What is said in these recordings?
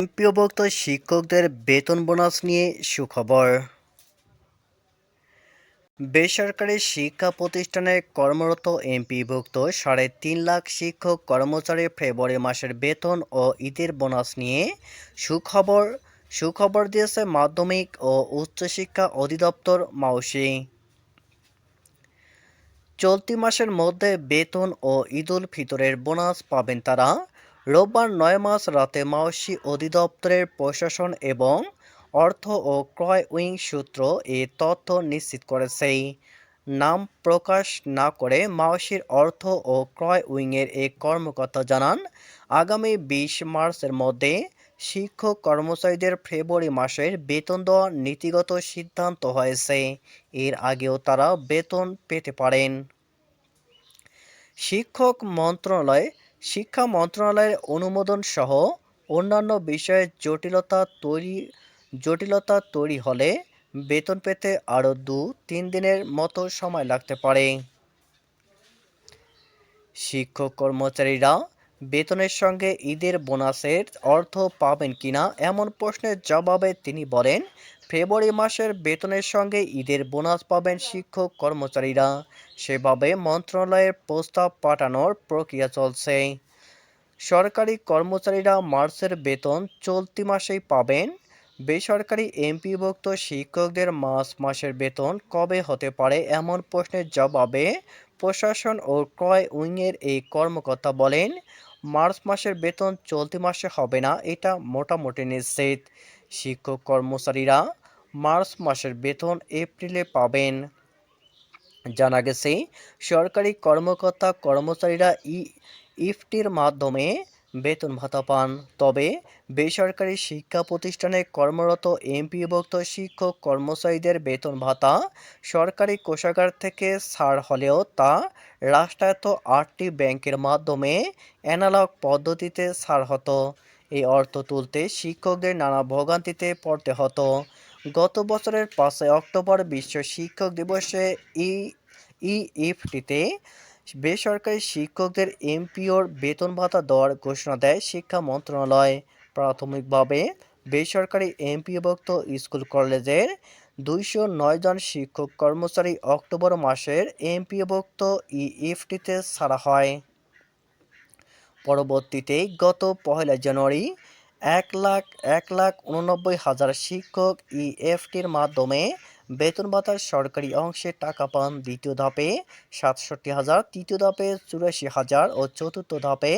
এমপিওভুক্ত শিক্ষকদের বেতন বোনাস নিয়ে সুখবর। বেসরকারি শিক্ষা প্রতিষ্ঠানে কর্মরত এমপিভুক্ত সাড়ে তিন লাখ শিক্ষক কর্মচারী ফেব্রুয়ারি মাসের বেতন ও ঈদের বোনাস নিয়ে সুখবর। সুখবর দিয়েছে মাধ্যমিক ও উচ্চশিক্ষা অধিদপ্তর মাউসি। চলতি মাসের মধ্যে বেতন ও ঈদুল ফিতরের বোনাস পাবেন তারা রোববার নয় মাস রাতে মাওসি অধিদপ্তরের প্রশাসন এবং অর্থ ও ক্রয় উইং সূত্র এ তথ্য নিশ্চিত করেছে। নাম প্রকাশ না করে মাওসির অর্থ ও ক্রয় উইংয়ের এক কর্মকর্তা জানান, আগামী বিশ মার্চের মধ্যে শিক্ষক কর্মচারীদের ফেব্রুয়ারি মাসের বেতন দেওয়ার নীতিগত সিদ্ধান্ত হয়েছে। এর আগেও তারা বেতন পেতে পারেন। শিক্ষক মন্ত্রণালয় শিক্ষা মন্ত্রণালয়ের অনুমোদন সহ অন্যান্য বিষয়ে জটিলতা তৈরি জটিলতা তৈরি হলে বেতন পেতে আরও দু, তিন দিনের মতো সময় লাগতে পারে। শিক্ষক কর্মচারীরা বেতনের সঙ্গে ঈদের বোনাসের অর্থ পাবেন কিনা এমন প্রশ্নের জবাবে তিনি বলেন, ফেব্রুয়ারি মাসের বেতনের সঙ্গে ঈদের বোনাস পাবেন শিক্ষক কর্মচারীরা। সেভাবে মন্ত্রণালয়ের প্রস্তাব পাঠানোর প্রক্রিয়া চলছে। সরকারি কর্মচারীরা মার্চের বেতন চলতি মাসেই পাবেন। বেসরকারি এমপিভুক্ত শিক্ষকদের মার্চ মাসের বেতন কবে হতে পারে এমন প্রশ্নের জবাবে প্রশাসন ও ক্রয় উইংয়ের এই কর্মকর্তা বলেন মার্চ মাসের বেতন চলতি মাসে হবে না, এটা মোটামুটি নিশ্চিত। শিক্ষক কর্মচারীরা মার্চ মাসের বেতন এপ্রিলে পাবেন। জানা গেছে, সরকারি কর্মকর্তা কর্মচারীরা ই ইফটির মাধ্যমে বেতন ভাতা পান তবে বেসরকারি শিক্ষা প্রতিষ্ঠানে কর্মরত এমপিভুক্ত শিক্ষক কর্মচারীদের বেতন ভাতা সরকারি কোষাগার থেকে ছাড় হলেও তা রাষ্ট্রায়ত্ত আটটি ব্যাংকের মাধ্যমে অ্যানালগ পদ্ধতিতে ছাড় হতো এই অর্থ তুলতে শিক্ষকদের নানা ভোগান্তিতে পড়তে হতো গত বছরের পাঁচই অক্টোবর বিশ্ব শিক্ষক দিবসে ই ইএফটিতে বেসরকারি শিক্ষকদের এমপিওর বেতন ভাতা দেওয়ার ঘোষণা দেয় শিক্ষা মন্ত্রণালয়। প্রাথমিকভাবে বেসরকারি এমপিওভুক্ত স্কুল কলেজের দুইশো নয় জন শিক্ষক কর্মচারী অক্টোবর মাসের এমপিওভুক্ত ইএফটিতে ছাড়া হয়। পরবর্তীতে গত পহেলা জানুয়ারি এক লাখ এক লাখ উননব্বই হাজার শিক্ষক ইএফটির মাধ্যমে বেতন ভাতার সরকারি অংশে টাকা পান দ্বিতীয় ধাপে সাতষট্টি হাজার, তৃতীয় ধাপে চুরাশি হাজার ও চতুর্থ ধাপে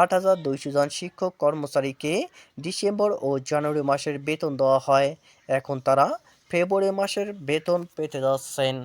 আট হাজার দুইশো জন শিক্ষক কর্মচারীকে ডিসেম্বর ও জানুয়ারি মাসের বেতন দেওয়া হয়। এখন তারা ফেব্রুয়ারি মাসের বেতন পেতে যাচ্ছেন।